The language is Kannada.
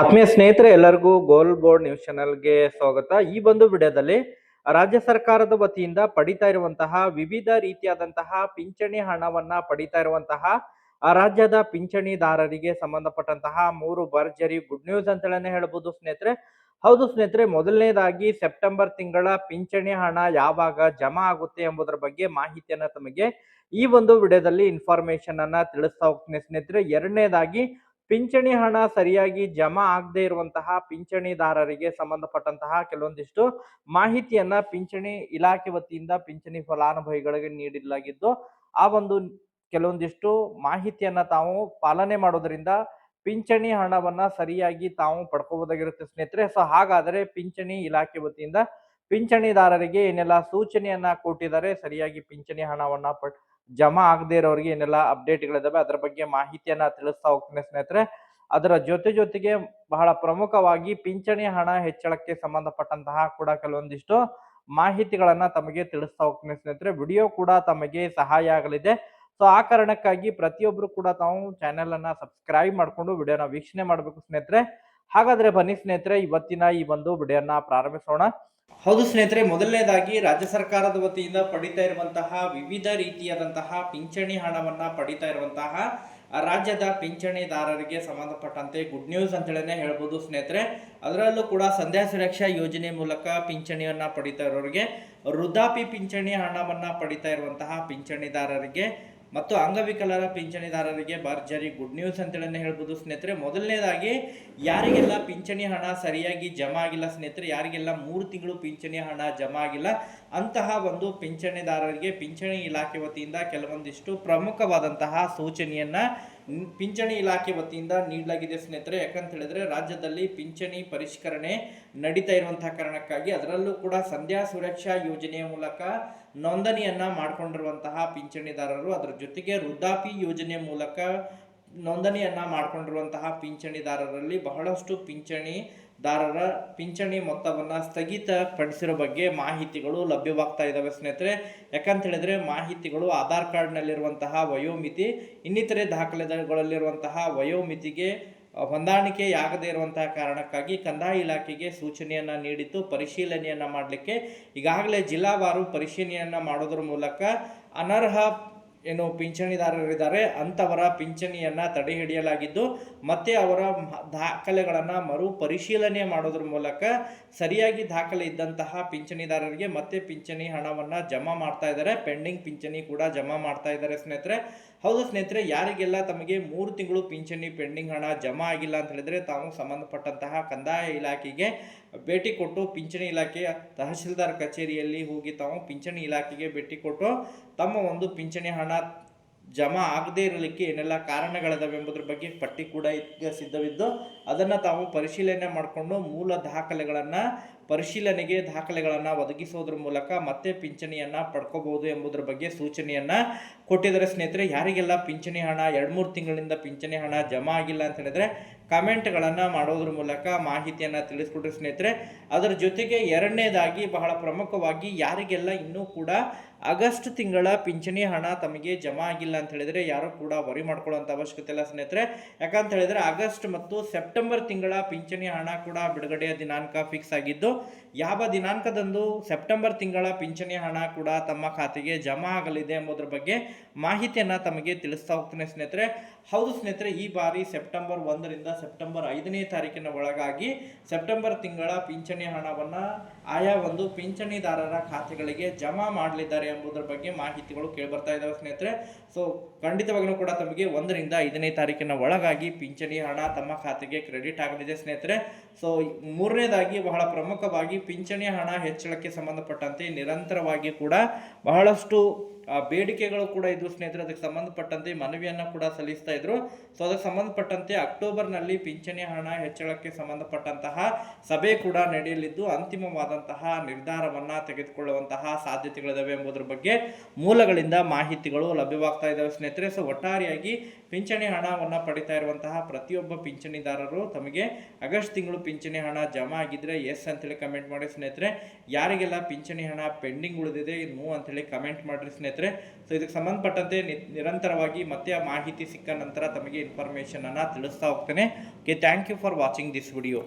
ಆತ್ಮೀಯ ಸ್ನೇಹಿತರೆ, ಎಲ್ಲರಿಗೂ ಗೋಲ್ ಬೋರ್ಡ್ ನ್ಯೂಸ್ ಚಾನೆಲ್ಗೆ ಸ್ವಾಗತ. ಈ ಒಂದು ವಿಡಿಯೋದಲ್ಲಿ ರಾಜ್ಯ ಸರ್ಕಾರದ ವತಿಯಿಂದ ಪಡಿತಾ ಇರುವಂತಹ ವಿವಿಧ ರೀತಿಯಾದಂತಹ ಪಿಂಚಣಿ ಹಣವನ್ನ ಪಡಿತಾ ಇರುವಂತಹ ರಾಜ್ಯದ ಪಿಂಚಣಿದಾರರಿಗೆ ಸಂಬಂಧಪಟ್ಟಂತಹ ಮೂರು ಭರ್ಜರಿ ಗುಡ್ ನ್ಯೂಸ್ ಅಂತೇಳಿ ಹೇಳ್ಬೋದು ಸ್ನೇಹಿತರೆ. ಹೌದು ಸ್ನೇಹಿತರೆ, ಮೊದಲನೇದಾಗಿ ಸೆಪ್ಟೆಂಬರ್ ತಿಂಗಳ ಪಿಂಚಣಿ ಹಣ ಯಾವಾಗ ಜಮಾ ಆಗುತ್ತೆ ಎಂಬುದರ ಬಗ್ಗೆ ಮಾಹಿತಿಯನ್ನ ತಮಗೆ ಈ ಒಂದು ವಿಡಿಯೋದಲ್ಲಿ ಇನ್ಫಾರ್ಮೇಶನ್ ಅನ್ನ ತಿಳಿಸ್ತಾ ಹೋಗ್ತೀನಿ ಸ್ನೇಹಿತರೆ. ಎರಡನೇದಾಗಿ ಪಿಂಚಣಿ ಹಣ ಸರಿಯಾಗಿ ಜಮಾ ಆಗದೆ ಇರುವಂತಹ ಪಿಂಚಣಿದಾರರಿಗೆ ಸಂಬಂಧಪಟ್ಟಂತಹ ಕೆಲವೊಂದಿಷ್ಟು ಮಾಹಿತಿಯನ್ನ ಪಿಂಚಣಿ ಇಲಾಖೆ ವತಿಯಿಂದ ಪಿಂಚಣಿ ಫಲಾನುಭವಿಗಳಿಗೆ ನೀಡಲಾಗಿದ್ದು ಆ ಒಂದು ಕೆಲವೊಂದಿಷ್ಟು ಮಾಹಿತಿಯನ್ನ ತಾವು ಪಾಲನೆ ಮಾಡೋದ್ರಿಂದ ಪಿಂಚಣಿ ಹಣವನ್ನ ಸರಿಯಾಗಿ ತಾವು ಪಡ್ಕೋಬಹುದಾಗಿರುತ್ತೆ ಸ್ನೇಹಿತರೆ. ಸೊ ಹಾಗಾದರೆ ಪಿಂಚಣಿ ಇಲಾಖೆ ವತಿಯಿಂದ ಪಿಂಚಣಿದಾರರಿಗೆ ಏನೆಲ್ಲ ಸೂಚನೆಯನ್ನ ಕೊಟ್ಟಿದ್ದಾರೆ, ಸರಿಯಾಗಿ ಪಿಂಚಣಿ ಹಣವನ್ನ ಪಡ್ ಜಮಾ ಆಗದೆ ಇರೋರಿಗೆ ಏನೆಲ್ಲ ಅಪ್ಡೇಟ್ಗಳಿದ್ದಾವೆ ಅದರ ಬಗ್ಗೆ ಮಾಹಿತಿಯನ್ನ ತಿಳಿಸ್ತಾ ಹೋಗ್ತೀನಿ ಸ್ನೇಹಿತರೆ. ಅದರ ಜೊತೆ ಜೊತೆಗೆ ಬಹಳ ಪ್ರಮುಖವಾಗಿ ಪಿಂಚಣಿ ಹಣ ಹೆಚ್ಚಳಕ್ಕೆ ಸಂಬಂಧಪಟ್ಟಂತಹ ಕೂಡ ಕೆಲವೊಂದಿಷ್ಟು ಮಾಹಿತಿಗಳನ್ನ ತಮಗೆ ತಿಳಿಸ್ತಾ ಹೋಗ್ತೀನಿ ಸ್ನೇಹಿತರೆ. ವಿಡಿಯೋ ಕೂಡ ತಮಗೆ ಸಹಾಯ ಆಗಲಿದೆ. ಸೊ ಆ ಕಾರಣಕ್ಕಾಗಿ ಪ್ರತಿಯೊಬ್ರು ಕೂಡ ತಾವು ಚಾನೆಲ್ ಅನ್ನ ಸಬ್ಸ್ಕ್ರೈಬ್ ಮಾಡಿಕೊಂಡು ವಿಡಿಯೋನ ವೀಕ್ಷಣೆ ಮಾಡಬೇಕು ಸ್ನೇಹಿತರೆ. ಹಾಗಾದ್ರೆ ಬನ್ನಿ ಸ್ನೇಹಿತರೆ, ಇವತ್ತಿನ ಈ ಒಂದು ವಿಡಿಯೋನ ಪ್ರಾರಂಭಿಸೋಣ. ಹೌದು ಸ್ನೇಹಿತರೆ, ಮೊದಲನೇದಾಗಿ ರಾಜ್ಯ ಸರ್ಕಾರದ ವತಿಯಿಂದ ಪಡಿತಾ ಇರುವಂತಹ ವಿವಿಧ ರೀತಿಯಾದಂತಹ ಪಿಂಚಣಿ ಹಣವನ್ನ ಪಡಿತಾ ಇರುವಂತಹ ರಾಜ್ಯದ ಪಿಂಚಣಿದಾರರಿಗೆ ಸಂಬಂಧಪಟ್ಟಂತೆ ಗುಡ್ ನ್ಯೂಸ್ ಅಂತೇಳಿ ಹೇಳ್ಬೋದು ಸ್ನೇಹಿತರೆ. ಅದರಲ್ಲೂ ಕೂಡ ಸಂಧ್ಯಾ ಸುರಕ್ಷಾ ಯೋಜನೆ ಮೂಲಕ ಪಿಂಚಣಿಯನ್ನ ಪಡಿತಾ ಇರೋರಿಗೆ ವೃದ್ಧಾಪಿ ಪಿಂಚಣಿ ಹಣವನ್ನ ಪಡಿತಾ ಇರುವಂತಹ ಪಿಂಚಣಿದಾರರಿಗೆ ಮತ್ತು ಅಂಗವಿಕಲರ ಪಿಂಚಣಿದಾರರಿಗೆ ಭರ್ಜರಿ ಗುಡ್ ನ್ಯೂಸ್ ಅಂತೇಳಿ ಹೇಳ್ಬೋದು. ಸ್ನೇಹಿತರೆ, ಮೊದಲನೇದಾಗಿ, ಯಾರಿಗೆಲ್ಲ ಪಿಂಚಣಿ ಹಣ ಸರಿಯಾಗಿ ಜಮಾ ಆಗಿಲ್ಲ ಸ್ನೇಹಿತರೆ, ಯಾರಿಗೆಲ್ಲ ಮೂರು ತಿಂಗಳು ಪಿಂಚಣಿ ಹಣ ಜಮಾ ಆಗಿಲ್ಲ ಅಂತಹ ಒಂದು ಪಿಂಚಣಿದಾರರಿಗೆ ಪಿಂಚಣಿ ಇಲಾಖೆ ವತಿಯಿಂದ ಕೆಲವೊಂದಿಷ್ಟು ಪ್ರಮುಖವಾದಂತಹ ಸೂಚನೆಯನ್ನ ಪಿಂಚಣಿ ಇಲಾಖೆ ವತಿಯಿಂದ ನೀಡಲಾಗಿದೆ ಸ್ನೇಹಿತರೆ. ಯಾಕಂತ ಹೇಳಿದ್ರೆ ರಾಜ್ಯದಲ್ಲಿ ಪಿಂಚಣಿ ಪರಿಷ್ಕರಣೆ ನಡೀತಾ ಇರುವಂತಹ ಕಾರಣಕ್ಕಾಗಿ ಅದರಲ್ಲೂ ಕೂಡ ಸಂಧ್ಯಾ ಸುರಕ್ಷಾ ಯೋಜನೆಯ ಮೂಲಕ ನೋಂದಣಿಯನ್ನ ಮಾಡಿಕೊಂಡಿರುವಂತಹ ಪಿಂಚಣಿದಾರರು ಅದರ ಜೊತೆಗೆ ವೃದ್ಧಾಪಿ ಯೋಜನೆ ಮೂಲಕ ನೋಂದಣಿಯನ್ನ ಮಾಡಿಕೊಂಡಿರುವಂತಹ ಪಿಂಚಣಿದಾರರಲ್ಲಿ ಬಹಳಷ್ಟು ಪಿಂಚಣಿದಾರರ ಪಿಂಚಣಿ ಮೊತ್ತವನ್ನು ಸ್ಥಗಿತಪಡಿಸಿರೋ ಬಗ್ಗೆ ಮಾಹಿತಿಗಳು ಲಭ್ಯವಾಗ್ತಾ ಇದ್ದಾವೆ ಸ್ನೇಹಿತರೆ. ಯಾಕಂತ ಹೇಳಿದ್ರೆ ಮಾಹಿತಿಗಳು ಆಧಾರ್ ಕಾರ್ಡ್ನಲ್ಲಿರುವಂತಹ ವಯೋಮಿತಿ, ಇನ್ನಿತರೆ ದಾಖಲೆಗಳಲ್ಲಿರುವಂತಹ ವಯೋಮಿತಿಗೆ ಹೊಂದಾಣಿಕೆಯಾಗದೇ ಇರುವಂತಹ ಕಾರಣಕ್ಕಾಗಿ ಕಂದಾಯ ಇಲಾಖೆಗೆ ಸೂಚನೆಯನ್ನು ನೀಡಿತ್ತು ಪರಿಶೀಲನೆಯನ್ನು ಮಾಡಲಿಕ್ಕೆ ಈಗಾಗಲೇ ಜಿಲ್ಲಾವಾರು ಪರಿಶೀಲನೆಯನ್ನು ಮಾಡೋದ್ರ ಮೂಲಕ ಅನರ್ಹ ಏನು ಪಿಂಚಣಿದಾರರಿದ್ದಾರೆ ಅಂಥವರ ಪಿಂಚಣಿಯನ್ನು ತಡೆ ಹಿಡಿಯಲಾಗಿದ್ದು, ಮತ್ತೆ ಅವರ ದಾಖಲೆಗಳನ್ನು ಮರು ಪರಿಶೀಲನೆ ಮಾಡೋದ್ರ ಮೂಲಕ ಸರಿಯಾಗಿ ದಾಖಲೆ ಇದ್ದಂತಹ ಪಿಂಚಣಿದಾರರಿಗೆ ಮತ್ತೆ ಪಿಂಚಣಿ ಹಣವನ್ನು ಜಮಾ ಮಾಡ್ತಾ ಇದ್ದಾರೆ. ಪೆಂಡಿಂಗ್ ಪಿಂಚಣಿ ಕೂಡ ಜಮಾ ಮಾಡ್ತಾ ಇದ್ದಾರೆ ಸ್ನೇಹಿತರೆ. ಹೌದು ಸ್ನೇಹಿತರೆ, ಯಾರಿಗೆಲ್ಲ ತಮಗೆ ಮೂರು ತಿಂಗಳು ಪಿಂಚಣಿ ಪೆಂಡಿಂಗ್ ಹಣ ಜಮಾ ಆಗಿಲ್ಲ ಅಂತ ಹೇಳಿದ್ರೆ ತಾವು ಸಂಬಂಧಪಟ್ಟಂತಹ ಕಂದಾಯ ಇಲಾಖೆಗೆ ಭೇಟಿ ಕೊಟ್ಟು ಪಿಂಚಣಿ ಇಲಾಖೆಯ ತಹಶೀಲ್ದಾರ್ ಕಚೇರಿಯಲ್ಲಿ ಹೋಗಿ ತಾವು ಪಿಂಚಣಿ ಇಲಾಖೆಗೆ ಭೇಟಿ ಕೊಟ್ಟು ತಮ್ಮ ಒಂದು ಪಿಂಚಣಿ ಹಣ ಜಮಾ ಆಗದೇ ಇರಲಿಕ್ಕೆ ಏನೆಲ್ಲ ಕಾರಣಗಳಿದಾವೆ ಎಂಬುದ್ರ ಬಗ್ಗೆ ಪಟ್ಟಿ ಕೂಡ ಈಗ ಸಿದ್ಧವಿದ್ದು, ಅದನ್ನು ತಾವು ಪರಿಶೀಲನೆ ಮಾಡಿಕೊಂಡು ಮೂಲ ದಾಖಲೆಗಳನ್ನು ಪರಿಶೀಲನೆಗೆ ದಾಖಲೆಗಳನ್ನು ಒದಗಿಸೋದ್ರ ಮೂಲಕ ಮತ್ತೆ ಪಿಂಚಣಿಯನ್ನು ಪಡ್ಕೋಬಹುದು ಎಂಬುದರ ಬಗ್ಗೆ ಸೂಚನೆಯನ್ನು ಕೊಟ್ಟಿದ್ದಾರೆ ಸ್ನೇಹಿತರೆ. ಯಾರಿಗೆಲ್ಲ ಪಿಂಚಣಿ ಹಣ, ಎರಡು ಮೂರು ತಿಂಗಳಿಂದ ಪಿಂಚಣಿ ಹಣ ಜಮಾ ಆಗಿಲ್ಲ ಅಂತ ಹೇಳಿದ್ರೆ ಕಮೆಂಟ್ಗಳನ್ನು ಮಾಡೋದ್ರ ಮೂಲಕ ಮಾಹಿತಿಯನ್ನು ತಿಳಿಸ್ಕೊಡ್ರಿ ಸ್ನೇಹಿತರೆ. ಅದರ ಜೊತೆಗೆ ಎರಡನೇದಾಗಿ ಬಹಳ ಪ್ರಮುಖವಾಗಿ ಯಾರಿಗೆಲ್ಲ ಇನ್ನೂ ಕೂಡ ಆಗಸ್ಟ್ ತಿಂಗಳ ಪಿಂಚಣಿ ಹಣ ತಮಗೆ ಜಮಾ ಆಗಿಲ್ಲ ಅಂತ ಹೇಳಿದರೆ ಯಾರು ಕೂಡ ವರಿ ಮಾಡ್ಕೊಳ್ಳೋಂಥ ಅವಶ್ಯಕತೆ ಇಲ್ಲ ಸ್ನೇಹಿತರೆ. ಯಾಕಂತ ಹೇಳಿದರೆ ಆಗಸ್ಟ್ ಮತ್ತು ಸೆಪ್ಟೆಂಬರ್ ತಿಂಗಳ ಪಿಂಚಣಿ ಹಣ ಕೂಡ ಬಿಡುಗಡೆಯ ದಿನಾಂಕ ಫಿಕ್ಸ್ ಆಗಿದ್ದು ಯಾವ ದಿನಾಂಕದಂದು ಸೆಪ್ಟೆಂಬರ್ ತಿಂಗಳ ಪಿಂಚಣಿ ಹಣ ಕೂಡ ತಮ್ಮ ಖಾತೆಗೆ ಜಮಾ ಆಗಲಿದೆ ಎಂಬುದರ ಬಗ್ಗೆ ಮಾಹಿತಿಯನ್ನು ತಮಗೆ ತಿಳಿಸ್ತಾ ಹೋಗ್ತೇನೆ ಸ್ನೇಹಿತರೆ. ಹೌದು ಸ್ನೇಹಿತರೆ, ಈ ಬಾರಿ ಸೆಪ್ಟೆಂಬರ್ ಒಂದರಿಂದ ಸೆಪ್ಟೆಂಬರ್ ಐದನೇ ತಾರೀಕಿನ ಒಳಗಾಗಿ ಸೆಪ್ಟೆಂಬರ್ ತಿಂಗಳ ಪಿಂಚಣಿ ಹಣವನ್ನು ಆಯಾ ಒಂದು ಪಿಂಚಣಿದಾರರ ಖಾತೆಗಳಿಗೆ ಜಮಾ ಮಾಡಲಿದ್ದಾರೆ ಎಂಬುದರ ಬಗ್ಗೆ ಮಾಹಿತಿಗಳು ಕೇಳಿಬರ್ತಾ ಇದ್ದಾವೆ ಸ್ನೇಹಿತರೆ. ಸೊ ಖಂಡಿತವಾಗಲೂ ಕೂಡ ತಮಗೆ ಒಂದರಿಂದ ಐದನೇ ತಾರೀಕಿನ ಒಳಗಾಗಿ ಪಿಂಚಣಿ ಹಣ ತಮ್ಮ ಖಾತೆಗೆ ಕ್ರೆಡಿಟ್ ಆಗಲಿದೆ ಸ್ನೇಹಿತರೆ. ಸೊ ಮೂರನೇದಾಗಿ ಬಹಳ ಪ್ರಮುಖವಾಗಿ ಪಿಂಚಣಿ ಹಣ ಹೆಚ್ಚಳಕ್ಕೆ ಸಂಬಂಧಪಟ್ಟಂತೆ ನಿರಂತರವಾಗಿ ಕೂಡ ಬಹಳಷ್ಟು ಬೇಡಿಕೆಗಳು ಕೂಡ ಇದ್ವು ಸ್ನೇಹಿತರೆ, ಅದಕ್ಕೆ ಸಂಬಂಧಪಟ್ಟಂತೆ ಮನವಿಯನ್ನು ಕೂಡ ಸಲ್ಲಿಸ್ತಾ ಇದ್ರು. ಸೊ ಅದಕ್ಕೆ ಸಂಬಂಧಪಟ್ಟಂತೆ ಅಕ್ಟೋಬರ್ನಲ್ಲಿ ಪಿಂಚಣಿ ಹಣ ಹೆಚ್ಚಳಕ್ಕೆ ಸಂಬಂಧಪಟ್ಟಂತಹ ಸಭೆ ಕೂಡ ನಡೆಯಲಿದ್ದು, ಅಂತಿಮವಾದಂತಹ ನಿರ್ಧಾರವನ್ನು ತೆಗೆದುಕೊಳ್ಳುವಂತಹ ಸಾಧ್ಯತೆಗಳಿದಾವೆ ಎಂಬುದರ ಬಗ್ಗೆ ಮೂಲಗಳಿಂದ ಮಾಹಿತಿಗಳು ಲಭ್ಯವಾಗ್ತಾ ಇದ್ದಾವೆ ಸ್ನೇಹಿತರೆ. ಸೊ ಒಟ್ಟಾರೆಯಾಗಿ ಪಿಂಚಣಿ ಹಣವನ್ನು ಪಡಿತಾ ಇರುವಂತಹ ಪ್ರತಿಯೊಬ್ಬ ಪಿಂಚಣಿದಾರರು ತಮಗೆ ಆಗಸ್ಟ್ ತಿಂಗಳು ಪಿಂಚಣಿ ಹಣ ಜಮಾ ಆಗಿದ್ರೆ ಎಸ್ ಅಂತೇಳಿ ಕಮೆಂಟ್ ಮಾಡಿ ಸ್ನೇಹಿತರೆ. ಯಾರಿಗೆಲ್ಲ ಪಿಂಚಣಿ ಹಣ ಪೆಂಡಿಂಗ್ ಉಳಿದಿದೆ ನೋ ಅಂತೇಳಿ ಕಮೆಂಟ್ ಮಾಡಿರಿ ಸ್ನೇಹಿತರೆ. ಸೊ ಇದಕ್ಕೆ ಸಂಬಂಧಪಟ್ಟಂತೆ ನಿರಂತರವಾಗಿ ಮತ್ತೆ ಮಾಹಿತಿ ಸಿಕ್ಕ ನಂತರ ತಮಗೆ ಇನ್ಫಾರ್ಮೇಷನನ್ನು ತಿಳಿಸ್ತಾ ಹೋಗ್ತೇನೆ. Okay thank you for watching this video